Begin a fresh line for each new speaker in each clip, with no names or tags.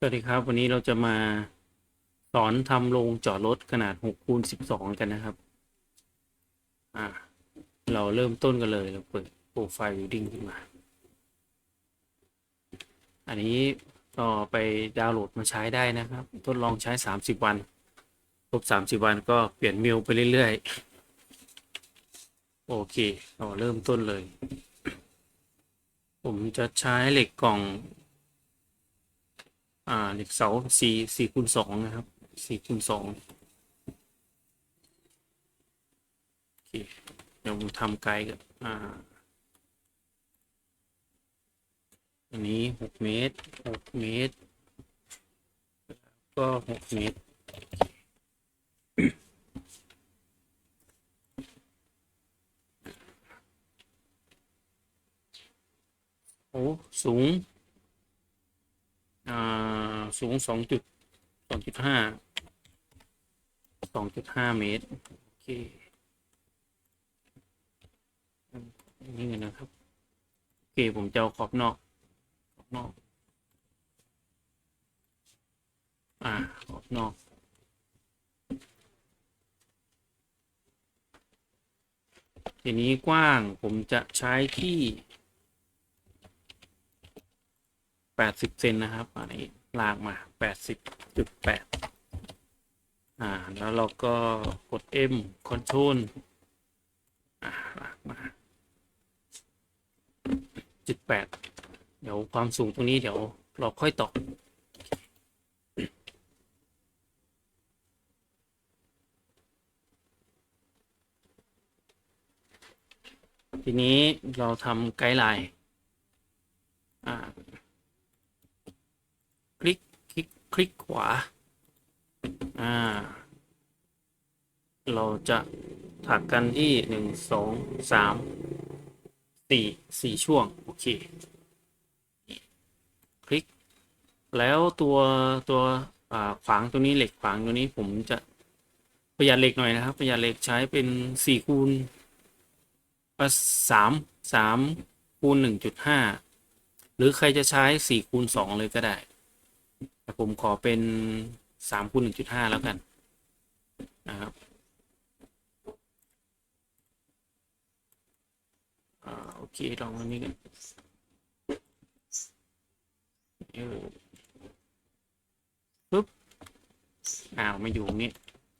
สวัสดีครับ วันนี้เราจะมาสอนทำโรงจอดรถขนาด6คูณ12 กันนะครับ อ่า เราเริ่มต้นกันเลยเราเปิดโปรไฟล์วิวดิ้งขึ้นมา อันนี้ก็ไปดาวน์โหลดมาใช้ได้นะครับ ทดลองใช้ 30 วัน ครบ 30 วันก็เปลี่ยนมิลไปเรื่อยๆ โอเคเราเริ่มต้นเลย ผมจะใช้เหล็กกล่อง อ่าเหล็กเสาสี่สี่คูณสองนะครับสี่คูณสองโอเคเดี๋ยวผมทำไกด์กันอ่าอันนี้หกเมตรหกเมตร ก็หกเมตรโอ้สูง สูงสองจุดสองจุดห้าสองจุดห้าเมตร โอเค นี่นะครับ โอเค ผมจะเอาขอบนอกขอบนอก อ่า ขอบนอกทีนี้กว้างผมจะใช้ที่แปดสิบเซนนะครับอันนี้ ลากมาแปดสิบจุดแปดอ่า แล้วเราก็กด M Control อ่าลากมาจุดแปดเดี๋ยวความสูงตรงนี้เดี๋ยวเราค่อยต่อทีนี้เราทำไกด์ไลน์อ่า คลิกขวา อ่า เราจะถักกันที่หนึ่งสองสามสี่สี่ช่วง โอเค คลิก แล้วตัวตัวขวางตัวนี้เหล็กขวางตัวนี้ผมจะประหยัดเหล็กหน่อยนะครับ ประหยัดเหล็กใช้เป็นสี่คูณสามสามคูณหนึ่งจุดห้าหรือใครจะใช้สี่คูณสองเลยก็ได้ แต่ผมขอเป็นสามคูณหนึ่งจุดห้าแล้วกันนะครับอ่าโอเคลองอันนี้กันเออปุ๊บอ้าวไม่อยู่ตรงนี้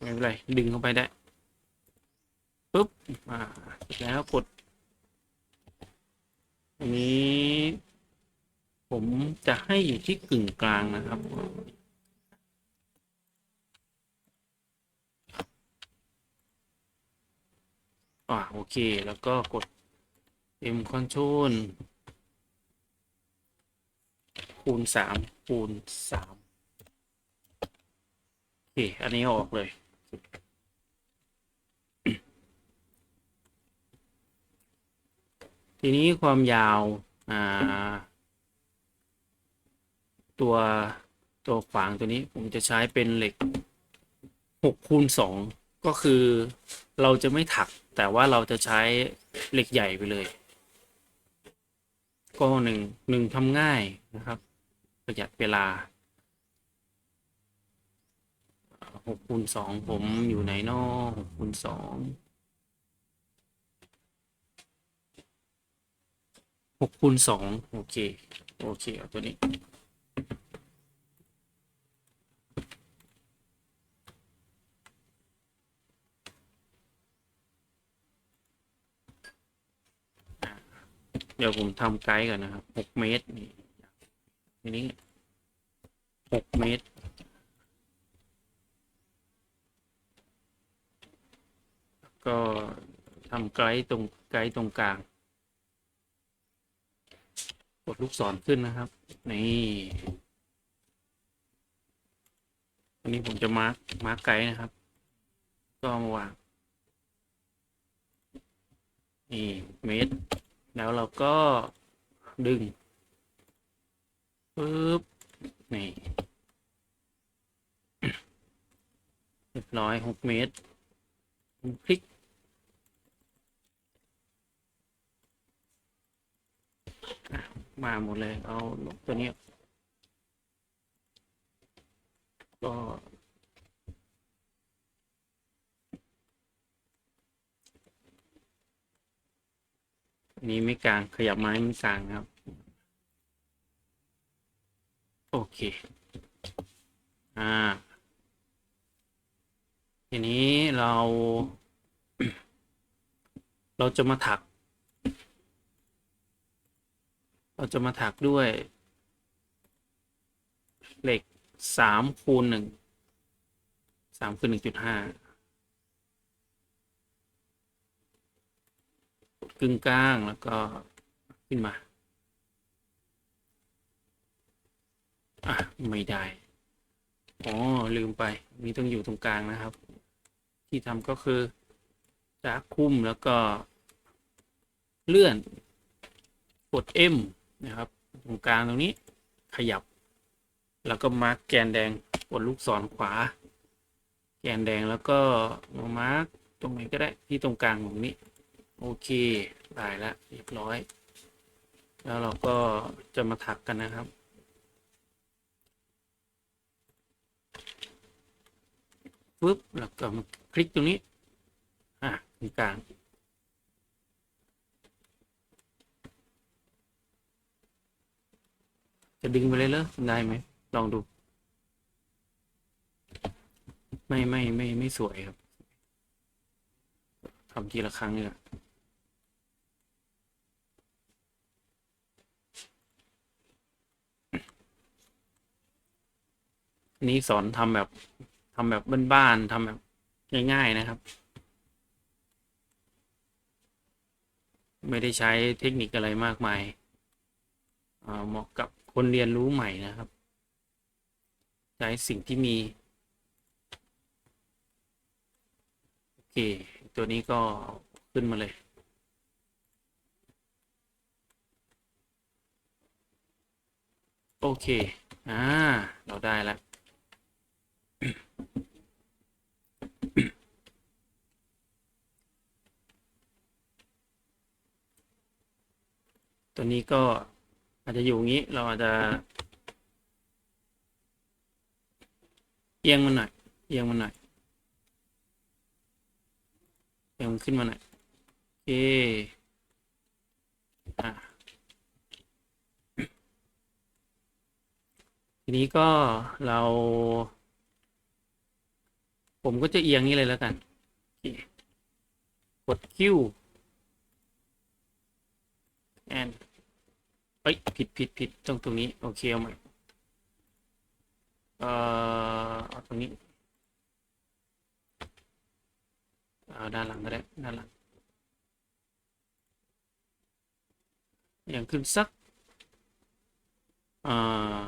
ไม่เป็นไรดึงเข้าไปได้ปุ๊บอ่าแล้วกดอันนี้ ผมจะให้อยู่ที่กึ่งกลางนะครับ อ่าโอเค แล้วก็กด M Control คูณสามคูณสามโอเค อันนี้ออกเลย ทีนี้ความยาว อ่า ตัวตัวขวางตัวนี้ผมจะใช้เป็นเหล็กหกคูณสองก็คือเราจะไม่ถักแต่ว่าเราจะใช้เหล็กใหญ่ไปเลย ก็หนึ่งหนึ่งทำง่ายนะครับ ประหยัดเวลาหกคูณสองผมอยู่ไหนนอหกคูณสองหกคูณสองโอเค โอเค เอาตัวนี้ เดี๋ยวผมทำไกด์ก่อนนะครับหกเมตรนี่ทีนี้หกเมตร ก็ทำไกด์ตรงไกด์ตรงกลาง กดลูกศรขึ้นนะครับ นี่อันนี้ผมจะมาร์กมาร์กไกด์นะครับ ก็เอมาวางนี่เมตรแล้วเราก็ดึงปึ๊บนี่เรียบร้อยหกเมตร คลิก อะ มาหมดเลย เอาตัวนี้ก็นี้ไม่กลางขยับไม้ไม่กลางครับ โอเค อ่า ทีนี้เรา เราจะมาถัก เราจะมาถักด้วยเหล็กสามคูณหนึ่งสามคูณหนึ่งจุดห้ากึ่งกลางแล้วก็ขึ้นมา อะ ไม่ได้ อ๋อ ลืมไปมีต้องอยู่ตรงกลางนะครับ ที่ทำก็คือจากคุ้มแล้วก็เลื่อน กด M นะครับตรงกลางตรงนี้ขยับ แล้วก็มาร์กแกนแดงกดลูกศรขวา แกนแดงแล้วก็มามาร์กตรงไหนก็ได้ที่ตรงกลางของนี้ โอเคได้แล้วเรียบร้อย แล้วเราก็จะมาถักกันนะครับปึ๊บแล้วก็คลิกตรงนี้ อะตรงกลาง จะดึงไปเลยเหรอได้ไหมลองดู ไม่ไม่ไม่ไม่สวยครับทำทีละครั้งเนี่ยนี้สอนทำแบบทำแบบบ้านๆทำแบบง่ายๆนะครับ ไม่ได้ใช้เทคนิคอะไรมากมายอ่าเหมาะกับ คนเรียนรู้ใหม่นะครับใช้สิ่งที่มี โอเค ตัวนี้ก็ขึ้นมาเลยโอเค อ่า เราได้แล้ว ตัวนี้ก็ อาจจะอยู่อย่างนี้เราอาจจะเอียงมันหน่อยเอียงมันหน่อยเอียงขึ้นมาหน่อยโอเคอะทีนี้ก็เรา ผมก็จะเอียงนี้เลยแล้วกัน กดคิวแอน เอ้ยผิดผิดผิดตรงตรงนี้ โอเคเอาใหม่เอ่อเอาตรงนี้เอาด้านหลังก็ได้ด้านหลังอย่างขึ้นสักอ่า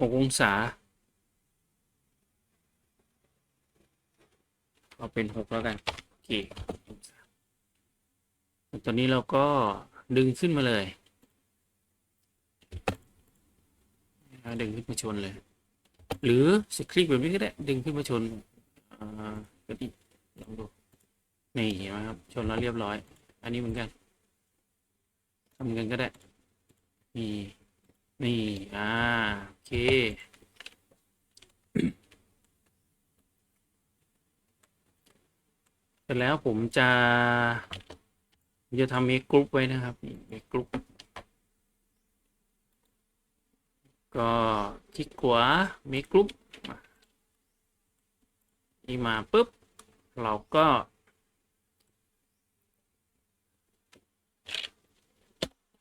หกองศา เอาเป็นหกแล้วกัน โอเคตอนนี้เราก็ดึงขึ้นมาเลย ดึงขึ้นมาชนเลย หรือสคลิกแบบนี้ก็ได้ดึงขึ้นมาชนอ่าก็อีกลองดูนี่เห็นไหมครับ ชนแล้วเรียบร้อย อันนี้เหมือนกันทำเหมือนกันก็ได้ นี่ นี่ อ่า โอเคเสร็จแล้วผมจะผมจะทำเมกกรุ๊ปไว้นะครับเมกกรุ๊ป ก็คลิกขวามกกรุ๊ปนี่มาปุ๊บ เราก็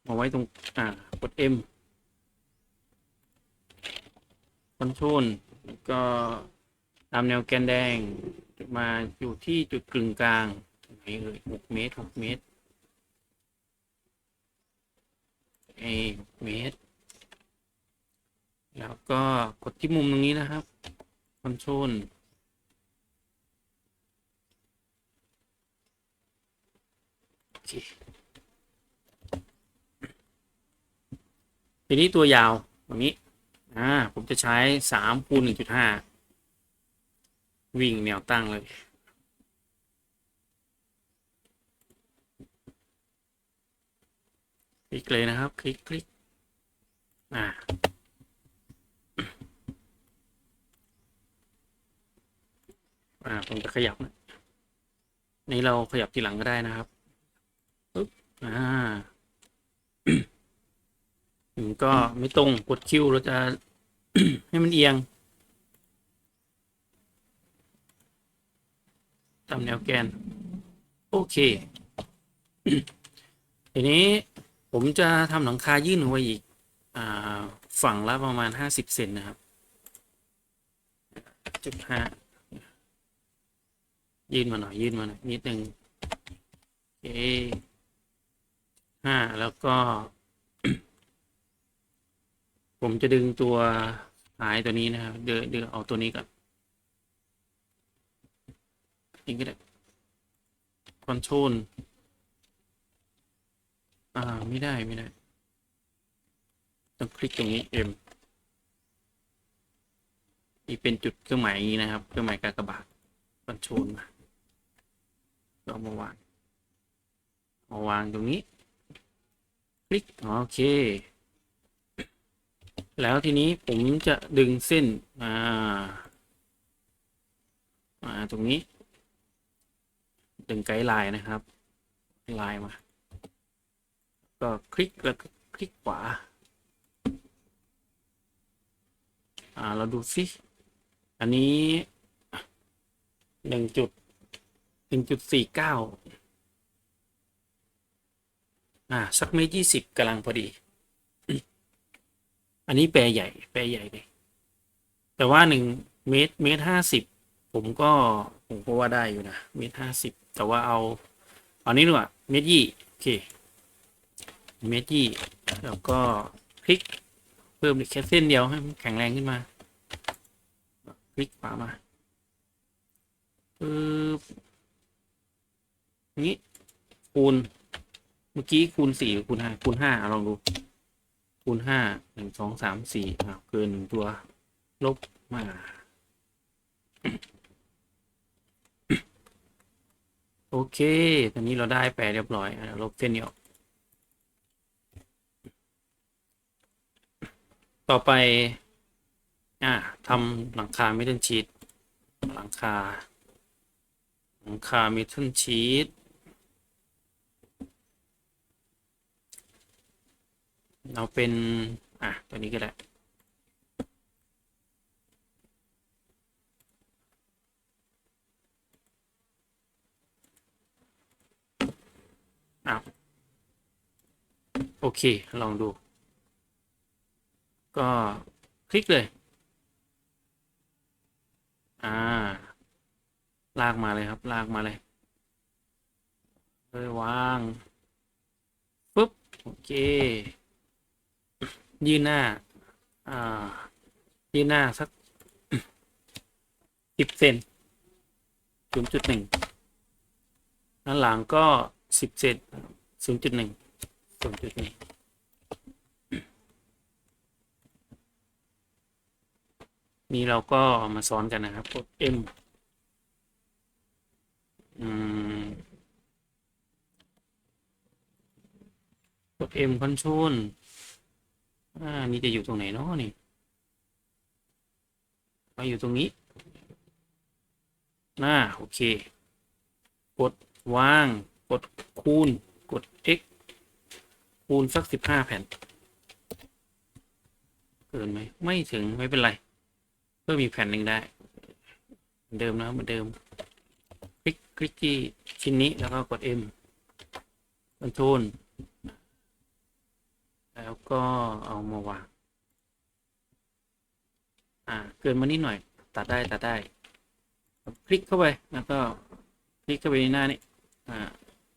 มาไว้ตรง อ่ากด M คอนโทรลก็ตามแนวแกนแดงมาอยู่ที่จุดกึ่งกลางไหนเอ่ยหกเมตรหกเมตรเอ้หกเมตร แล้วก็กดที่มุมตรงนี้นะครับคอนโทรลทีนี้ตัวยาวตรงนี้ อ่า ผมจะใช้สามคูณหนึ่งจุดห้าวิ่งแนวตั้งเลยคลิกเลยนะครับ คลิกคลิกอ่า ผมจะขยับนะนี่เราขยับทีหลังก็ได้นะครับปึ๊บอ่ามันก็ไม่ตรงกดคิวเราจะให้มันเอียง ตามแนวแกน โอเค ทีนี้ผมจะทำหลังคายื่นออกไปอีกอ่าฝั่งละประมาณห้าสิบเซนนะครับจุดห้า ยื่นมาหน่อยยื่นมาหน่อยนิดนึงโอเคห้าแล้วก็ ผมจะดึงตัวหายตัวนี้นะครับ เดือเดือเอาตัวนี้ก่อนนี่ก็ได้คอนโทรลอ่าไม่ได้ไม่ได้ ต้องคลิกตรงนี้ M นี่เป็นจุดเครื่องหมายอย่างนี้นะครับ เครื่องหมายกากบาทคอนโทรลมา ก็เอามาวางเอาวางตรงนี้ คลิกโอเค แล้วทีนี้ผมจะดึงเส้นมามาตรงนี้ ดึงไกด์ไลน์นะครับไลน์มา ก็คลิกแล้วก็คลิกขวาอ่าเราดูสิ อันนี้หนึ่งจุด หนึ่งจุดสี่เก้าอ่า สักเมตรยี่สิบกำลังพอดี อันนี้แปลใหญ่ แปลใหญ่เลยแต่ว่าหนึ่งเมตรเมตรห้าสิบผมก็ผมก็ว่าได้อยู่นะเมตรห้าสิบแต่ว่าเอาเอานี้ดีกว่าเมตรยี่โอเคเมตรยี่แล้วก็คลิกเพิ่มอีกแค่เส้นเดียวให้มันแข็งแรงขึ้นมาคลิกขวามาปึ๊บ นี้คูณ เมื่อกี้คูณสี่คูณห้าคูณห้าลองดู คูณห้าหนึ่งสองสามสี่อ่าเกินหนึ่งตัว ลบมาโอเค ตอนนี้เราได้แปลเรียบร้อยอลบเส้นนี้ออก ต่อไป อ่าทำหลังคาเมทัลชีตหลังคา หลังคาเมทัลชีต เราเป็น อะ ตัวนี้ก็ได้อะโอเค ลองดู ก็คลิกเลย อ่า ลากมาเลยครับ ลากมาเลยเลยวางปุ๊บ โอเค ยืนหน้า อ่า ยืนหน้าสักสิบเซนศูนย์จุดหนึ่งด้านหลังก็สิบเซนศูนย์จุดหนึ่งศูนย์จุดหนึ่งนี่เราก็มาซ้อนกันนะครับกด M อืมกด M Control อ่า นี่จะอยู่ตรงไหนเนาะนี่มาอยู่ตรงนี้น่าโอเค กดวาง กดคูณ กด x คูณสักสิบห้าแผ่น เกินไหม ไม่ถึงไม่เป็นไร เพิ่มอีกแผ่นหนึ่งได้เหมือนเดิมนะเหมือนเดิม คลิกคลิกที่ชิ้นนี้แล้วก็กด M คอนโทรล แล้วก็เอามาวาง อ่า เกินมานิดหน่อย ตัดได้ตัดได้ คลิกเข้าไป แล้วก็คลิกเข้าไปในหน้านี้ อ่า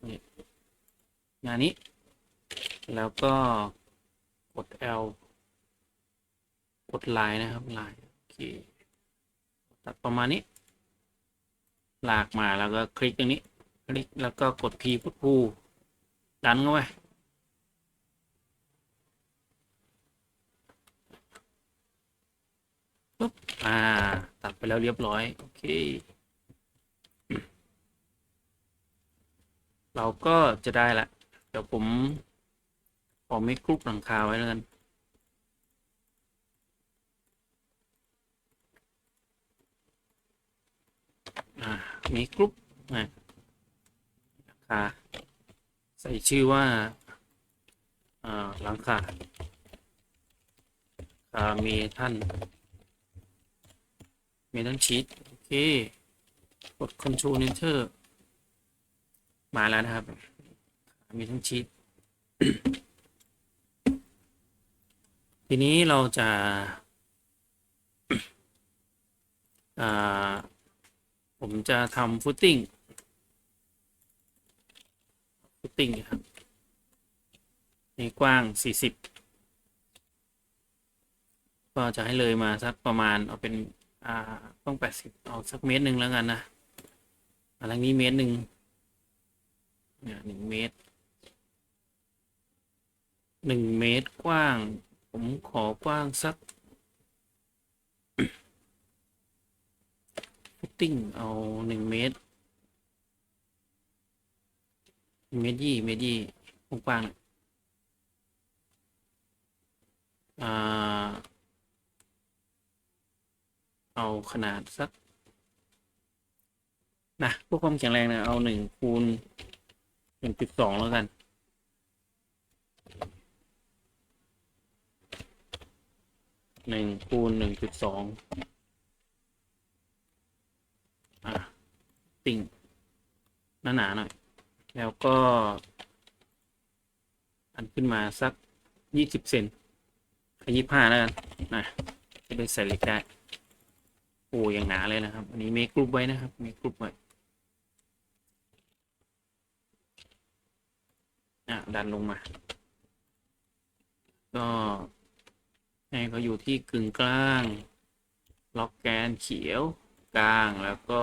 นี่หน้านี้ แล้วก็กด L กดลายนะครับลายโอเคตัดประมาณนี้ ลากมาแล้วก็คลิกตรงนี้ คลิกแล้วก็กด P พุทพูดันเข้าไป ปุ๊บอ่า ตัดไปแล้วเรียบร้อย โอเค เราก็จะได้ละ เดี๋ยวผมขอไม่กรุ๊ปหลังคาไว้แล้วกันอ่ามีกรุ๊ปอะคาใส่ชื่อว่าอ่าหลังคาคาเมทัน เมทันชีตโอเค กด Ctrl Enter มาแล้วนะครับ มีทั้งชีตทีนี้เราจะอ่าผมจะทำฟุตติ้ง ฟุตติ้งครับนี่กว้าง 40 ก็จะให้เลยมาสักประมาณเอาเป็น อ่าต้อง80เอาสักเมตรหนึ่งแล้วกันนะอันนี้เมตรหนึ่งเนี่ยหนึ่งเมตรหนึ่งเมตรกว้าง ผมขอกว้างสักฟุตติ้งเอาหนึ่งเมตรเมตรยี่เมตรยี่กว้างอ่า เอาขนาดสักนะพื่อความแข็งแรงนะเอาหนึ่งคูณหนึ่งจุดสองแล้วกัน หนึ่งคูณหนึ่งจุดสองอะติ่งหนาหนาหน่อย แล้วก็ อันขึ้นมาสักยี่สิบเซนยี่ห้าแล้วกันนะจะได้ใส่เหล็กได้ โอ้ยังหนาเลยนะครับ อันนี้เมคกรุ๊ปไว้นะครับเมคกรุ๊ปไว้อะดันลงมา ก็ให้เขาอยู่ที่กึ่งกลาง ล็อกแกนเขียวกลางแล้วก็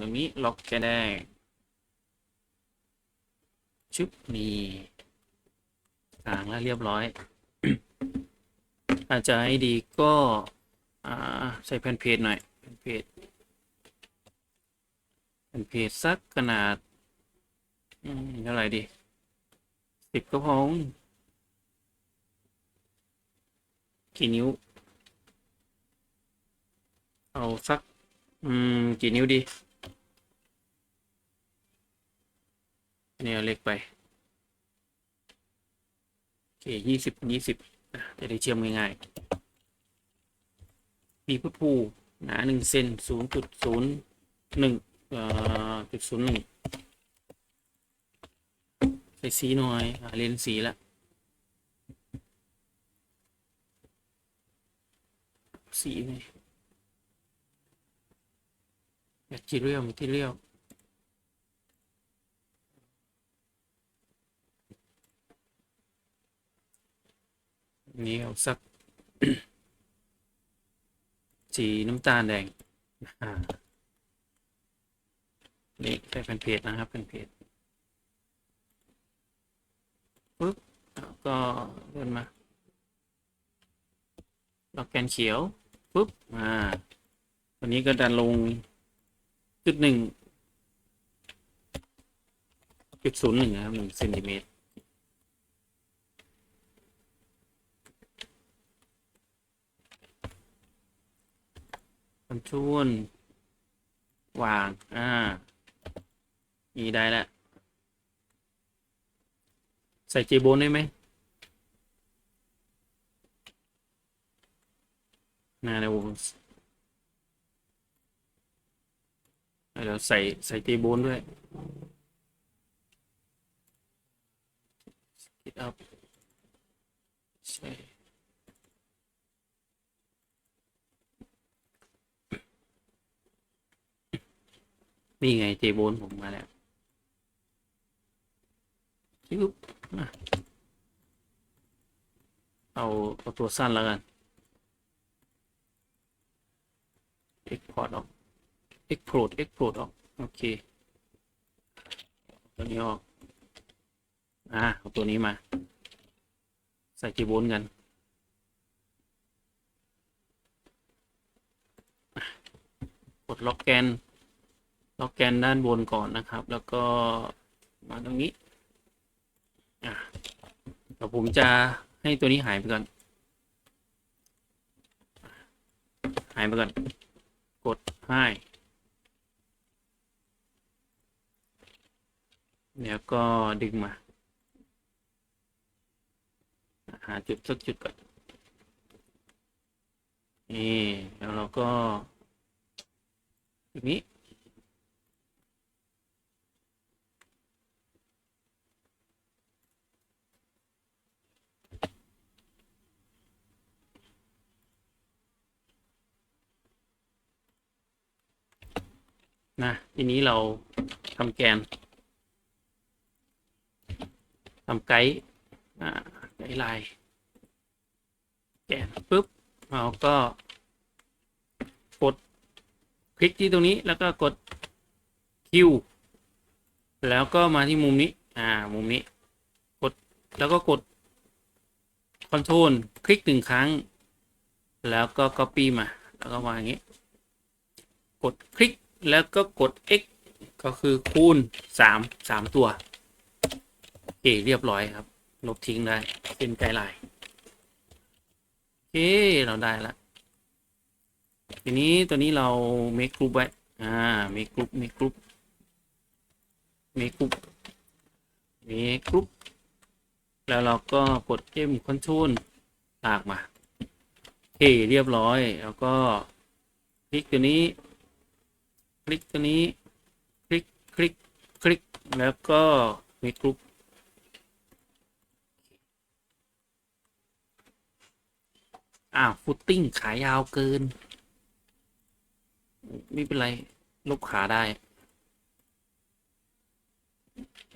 ตรงนี้ล็อกแกนแดงชึบนี่กลางแล้วเรียบร้อย อาจจะให้ดีก็ใส่แผ่นเพจหน่อยแผ่นเพจแผ่นเพจสักขนาดเท่าไหร่ดีสิบก็พองกี่นิ้ว เอาสัก อืม กี่นิ้วดี เนี่ยเล็กไปโอเคยี่สิบยี่สิบ จะได้เชื่อมง่ายๆปีพุทพูหนาหนึ่งเซนศูนย์จุดศูนย์หนึ่งเอ่อจุดศูนย์หนึ่งใส่สีหน่อยอ่าเลนสีละสีนี่แมททีเรียลแมททีเรียล นี่เอาสักสีน้ำตาลแดงนี่ใส่เป็นเพจนะครับเป็นเพจปึ๊บก็เดินมาล็อกแกนเขียวปุ๊บอ่าตัวนี้ก็ดันลงจุดหนึ่งจุดศูนย์หนึ่งนะครับหนึ่งเซนติเมตร คอนโทรลวาง อ่า นี่ได้แล้วใส่เจโบนได้ไหมนะเดี๋ยวเดี๋ยวใส่ใส่ตีโบนด้วย Get up ใช่ นี่ไงเจโบนผมมาแล้วชิบอะเอาเอาตัวสั้นแล้วกัน export ออก export export ออก โอเค ตัวนี้ออก อ่าเอาตัวนี้มา ใส่จีโบนกันกดล็อกแกน ล็อกแกนด้านบนก่อนนะครับ แล้วก็มาตรงนี้อะเดี๋ยวผมจะให้ตัวนี้หายไปก่อน หายไปก่อน กดให้แล้วก็ดึงมาหาจุดสักจุดก่อนนี่แล้วเราก็อย่างนี้ นะ ทีนี้เราทำแกนทำไกด์ไกด์ไลน์แกนปุ๊บเราก็กดคลิกที่ตรงนี้แล้วก็กดคิวแล้วก็มาที่มุมนี้ อ่า มุมนี้ กด แล้วก็กดคอนโทรลคลิกหนึ่งครั้ง แล้วก็ Copy มา แล้วก็วางอย่างนี้ กดคลิก แล้วก็กด x ก็คือคูณสามสามตัวโอเคเรียบร้อยครับ ลบทิ้งได้เป็นไกด์ไลน์โอเคเราได้ละทีนี้ตัวนี้เรา make group ไว้ อ่า make group make group make group make group แล้วเราก็กด M control ลากมาโอเคเรียบร้อย แล้วก็คลิกตัวนี้ ลิกตัวนี้ คลิก คลิก คลิก แล้วก็มีกรุ๊ปอ้าวฟุตติ้งขายาวเกิน ไม่เป็นไร ลบขาได้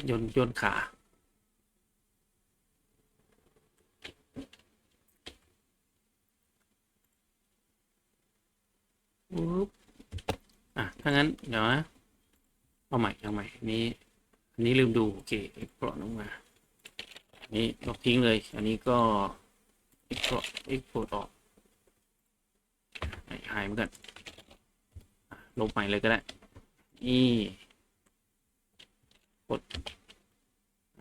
โยนโยนขาปุ๊บ อะถ้างั้นเดี๋ยวนะเอาใหม่เอาใหม่อันนี้อันนี้ลืมดูโอเคเอ็กพอร์ตลงมาอันนี้ลบทิ้งเลย อันนี้ก็เอ็กพอร์ตเอ็กพอร์ตออกหายเหมือนกันลบใหม่เลยก็ได้นี่กด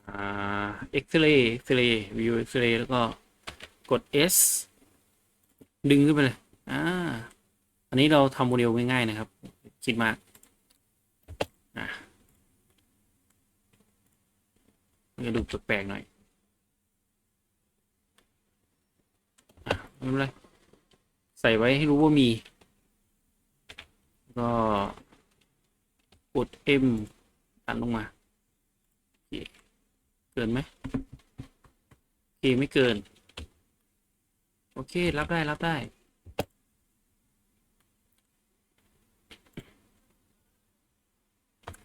อ่าเอ็กซ์เรย์เอ็กซ์เรย์วิวเอ็กซ์เรย์แล้วก็กด S ดึงขึ้นไปเลยอ่าอันนี้เราทำโมเดลง่ายๆนะครับ คิดมากอะมันจะดูแปลกๆหน่อยอะไม่เป็นไรใส่ไว้ให้รู้ว่ามี ก็กด M ตัดลงมาเคเกินไหมโอเคไม่เกิน โอเค รับได้ รับได้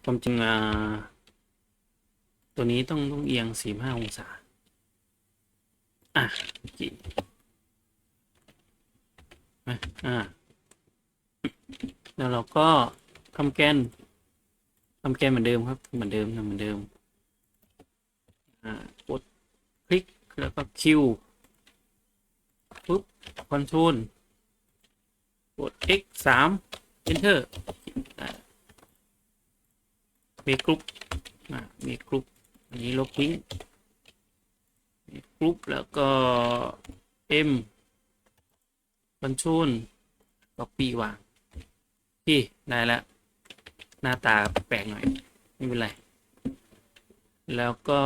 ความจริงอ่าตัวนี้ต้องต้องเอียงสี่ห้าองศา อะโอเคอะอ่า แล้วเราก็ทำแกนทำแกนเหมือนเดิมครับ เหมือนเดิมทำเหมือนเดิม อ่ากดคลิกแล้วก็คิวปุ๊บคอนโทรลกด x สาม enter มีกรุ๊ปมีกรุ๊ปอันนี้ลบทิ้งมีกรุ๊ปแล้วก็ M คอนโทรลก็ปีวางที่ได้แล้ว หน้าตาแปลกหน่อย ไม่เป็นไร แล้วก็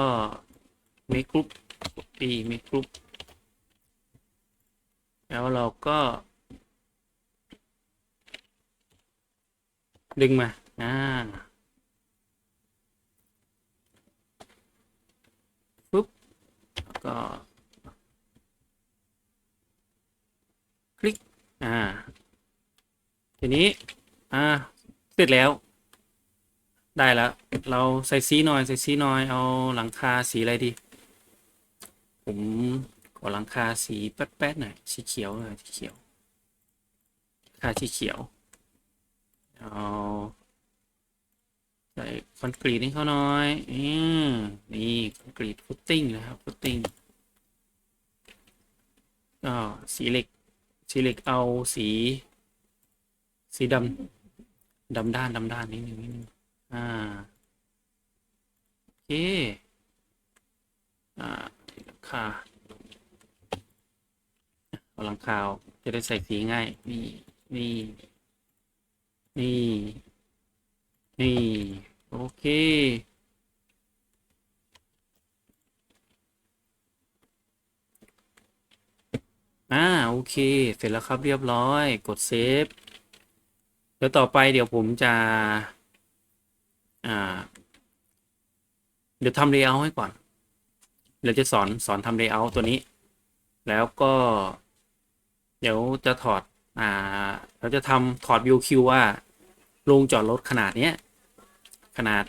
มีกรุ๊ปปีมีกรุ๊ปแล้วเราก็ ดึงมา อ่า แล้ว ก็ คลิก อ่า ทีนี้ อ่า เสร็จแล้ว ได้แล้ว เราใส่สีหน่อย ใส่สีหน่อย เอาหลังคาสีอะไรดี ผมขอหลังคาสีแป๊ดๆหน่อย สีเขียวหน่อยสีเขียว คาสีเขียว เอา ใส่คอนกรีตให้เขาน่อยอืมนี่คอนกรีตฟุตติ้งนะครับฟุตติ้งก็สีเหล็ก สีเหล็กเอาสี สีดำดำด้านดำด้านนิดนึงนิดนึงอ่าโอเคอ่าหลังคาเอาหลังคาออกจะได้ใส่สีง่าย นี่ นี่ นี่ นี่ เค อ่า โอเค เสร็จแล้วครับเรียบร้อย กดเซฟ เดี๋ยวต่อไปเดี๋ยวผมจะ อ่า เดี๋ยวทำเลเยอร์ให้ก่อน เดี๋ยวจะสอนสอนทำเลเยอร์ตัวนี้ แล้วก็ เดี๋ยวจะถอด อ่า เราจะทำถอด view queue ว่าโรงจอดรถขนาดเนี้ย ขนาด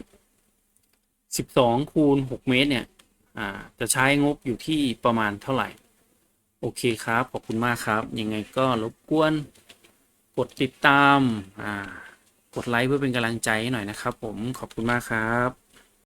12 คูณ 6 เมตร เนี่ยอ่าจะใช้งบอยู่ที่ประมาณเท่าไหร่ โอเคครับ ขอบคุณมากครับ ยังไงก็รบกวนกดติดตามอ่ากดไลค์เพื่อเป็นกำลังใจให้หน่อยนะครับผม ขอบคุณมากครับ